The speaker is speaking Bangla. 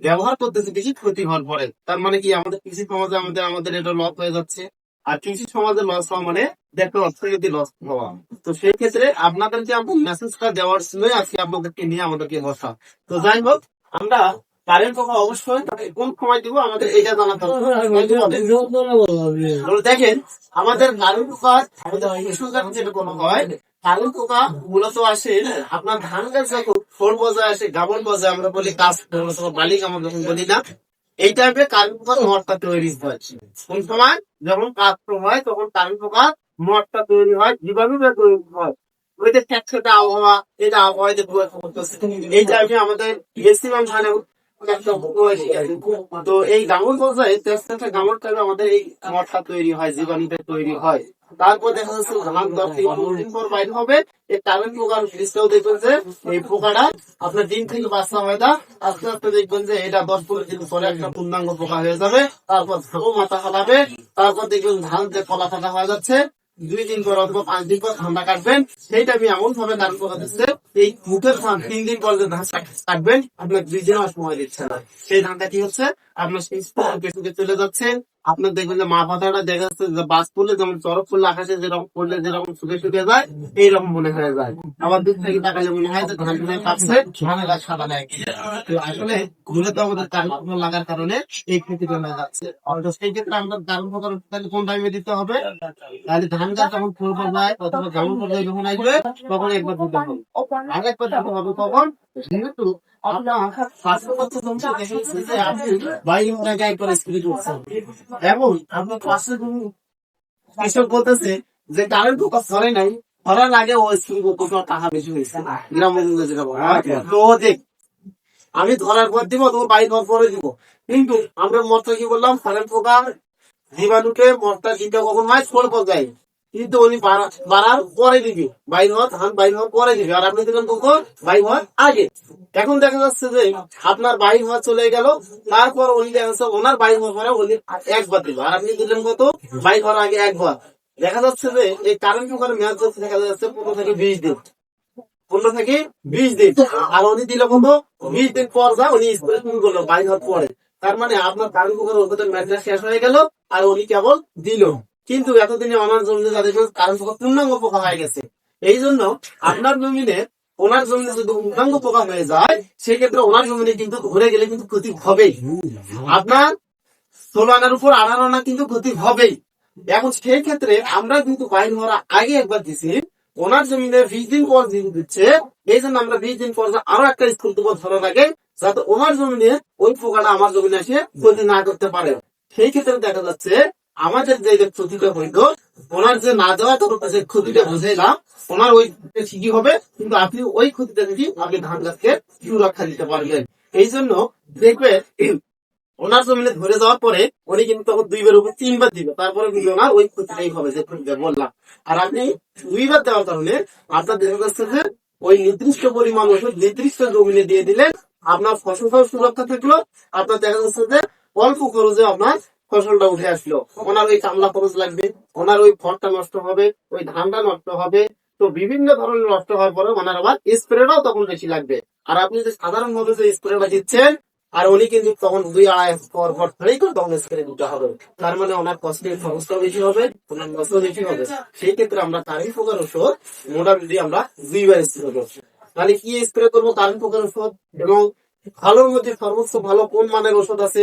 ব্যবহার করতেছে, বেশি ক্ষতি হওয়ার পরে। তার মানে কি, আমাদের কৃষি সমাজে আমাদের আমাদের এটা লস হয়ে যাচ্ছে। আর কৃষি সমাজে লস হওয়া মানে দেখো অর্থনীতি লস হওয়া। তো সেই ক্ষেত্রে আপনাদেরকে আমরা মেসেজটা দেওয়ার ছিল আজকে আপনাদেরকে নিয়ে আমাদেরকে বসা। তো যাই হোক, আমরা কারেন্ট পোকা অবশ্যই কোন সময় দিব আমাদের এটা জানাতে হবে দেখেন আমাদের কারেন্ট পোকা আমাদের কৃষকরা যেটা কোনো হয় কারেন্ট পোকা মূলত আসে আপনার ধান গাছ যখন ফোর বজায় আসে গাবন বজায় আমরা বলি কাজ বালিক আমরা যখন বলি না এই টাইপে কারেন্ট পোকার মরটা তৈরি হয়। কোন সময়? যখন কাজ হয় তখন কারেন্ট পোকা মরটা তৈরি হয় জীবাণুটা তৈরি হয়। ওইটা ঠেকঠেকে আবহাওয়া এটা আবহাওয়া এই টাইপে আমাদের ম্যাক্সিমাম ধানে পোকার দেখবেন যে এই পোকাটা আপনার দিন থেকে বাচ্চা হয় না আস্তে আস্তে দেখবেন যে এটা দশ পনেরো দিন পরে একটা পূর্ণাঙ্গ পোকা হয়ে যাবে তারপর মাথা ফাটাবে তারপর দেখবেন ধান যে কলা ফাটা হয়ে যাচ্ছে। দুই দিন পর অথবা পাঁচ দিন পর ধানটা কাটবেন। সেইটা আমি এমন ভাবে দান করে দিচ্ছে, এই মুখের ধান তিন দিন পর যে ধান কাটবেন, আপনার দুই দিন সময় দিচ্ছে না। সেই ধানটা কি হচ্ছে? আপনার সেই চলে যাচ্ছে। আপনার দেখবেন যে মা পাতাটা দেখা যাচ্ছে যে বাস পড়লে যেমন চরক পড়লে আকাশে যেরকম পড়লে যেরকম শুকে শুকে যায়, এইরকম মনে হয়ে যায়। আবার দূর থেকে তাকালে মনে হয় যে ধানগুলো কাটছে ধানের গাছ সাদা নেয়। তো আসলে মূলত আমাদের কারণ লাগার কারণে এই ক্ষতিটা হয়ে যাচ্ছে। তো সেই ক্ষেত্রে আমরা কারণ প্রকার তাহলে কোন টাইমে দিতে হবে? তাহলে ধান গাছ যখন ফুল পর্যায়ে অথবা গামন পর্যায়ে যখন আসবে, তখন একবার দিতে হবে। আর একবার দিতে হবে তখন যেহেতু আপনি কৃষক বলতেছে যে কারেন্ট ধরে নাই ধরার আগে ও টাকা বেশি হয়েছে? যেটা বলে। দেখ আমি ধরার পর দিব তোমার বাইর হওয়ার পরে দিব। কিন্তু আমরা মরটা কি বললাম? কারেন্ট পোকা জীবাণুকে মরটা দিতে কখন হয়? ছোট পর্যায়ে। কিন্তু উনি বাড়া- বাড়ার পরে দিবে। বাইর হওয়ার ধান বাইর হওয়ার পরে দিবে। আর আপনি দিলেন কখন? বাইর হওয়ার আগে। এখন দেখা যাচ্ছে যে আপনার বাইর হওয়া চলে গেল। তারপর উনি দেখা যাচ্ছে ওনার বাইর হওয়ার পরে উনি একবার আর আপনি দিলেন কত? বাইর হওয়ার আগে একবার। দেখা যাচ্ছে যে এই মেয়াদ যাচ্ছে দেখা যাচ্ছে পনেরো থেকে বিশ দিন। পনেরো থেকে বিশ দিন। আর উনি দিল কত? বিশ দিন পর যা উনি স্প্রে শুরু করল বাইর হওয়ার পরে। তার মানে আপনার কারেন্ট পোকার ওষুধের মেয়াদটা শেষ হয়ে গেল। আর উনি কেবল দিল। কিন্তু এতদিনে আমার জমিতে কারেন্ট পোকা পূর্ণাঙ্গ পোকা হয়ে গেছে। এই জন্য আপনার জমিনে ওনার জমিনে যদি পূর্ণাঙ্গ পোকা হয়ে যায়, সেক্ষেত্রে ওনার জমিনে কিন্তু ঘুরে গেলে কিন্তু ক্ষতি হবেই। আপনার ষোলো আনার উপর আঠারো আনা কিন্তু ক্ষতি হবেই। এখন সেই ক্ষেত্রে আমরা কিন্তু বাইর হওয়ার আগে একবার দিছি ওনার জমিনে বিশ দিন পর দিন দিচ্ছে। এই জন্য আমরা বিশ দিন পর আরও একটা স্কুল দেবো ধরার আগে, যাতে ওনার জমিনে ওই পোকাটা আমার জমিনে এসে ক্ষতি না করতে পারে। সেই ক্ষেত্রে দেখা যাচ্ছে আমাদের যে ক্ষতিটা হইল, ওনার যে না যাওয়া তত যে ক্ষতিটা বুঝাইলাম। ওনার ওই ঠিকই হবে, কিন্তু আপনি ওই ক্ষতিটা থেকে আপনি ধান গাছকে সুরক্ষা দিতে পারবেন। এই জন্য দেখবে ওনার জমিনে ধরে যাওয়ার পরে উনি কিন্তু তখন দুইবার উপর তিনবার দিবে, তারপরে কিন্তু ওনার ওই ক্ষতিটাই হবে, যে ক্ষতিটা বললাম। আর আপনি দুইবার দেওয়ার কারণে আপনার দেখা যাচ্ছে যে ওই নির্দিষ্ট পরিমাণ ওষুধ নির্দিষ্ট জমিনে দিয়ে দিলেন, আপনার ফসল সুরক্ষা থাকল, আপনার দেখা যাচ্ছে যে অল্প খরচে আপনার ফসলটা উঠে আসলো। ওনার ওই কামলা খরচ লাগবে, ওনার ওই ফলটা নষ্ট হবে, ওই ধানটা নষ্ট হবে। তো বিভিন্ন ধরনের নষ্ট হওয়ার পরে ওনার আবার স্প্রেটাও তখন বেশি লাগবে। আর আপনি যে সাধারণ ভাবে যে স্প্রেটা দিচ্ছেন, আর উনি কিন্তু তখন দুই আড়াই পর পর ধরেই করে তখন স্প্রে দিতে হবে। তার মানে ওনার কষ্টের খরচটাও বেশি হবে, ওনার নষ্ট বেশি হবে। সেই ক্ষেত্রে আমরা কারেন্ট পোকার ওষুধ মোটামুটি আমরা দুইবার স্প্রে করছি। তাহলে কি স্প্রে করব? কারেন্ট পোকার ওষুধ। এবং ভালোর মধ্যে সর্বোচ্চ ভালো কোন মানের ওষুধ আছে?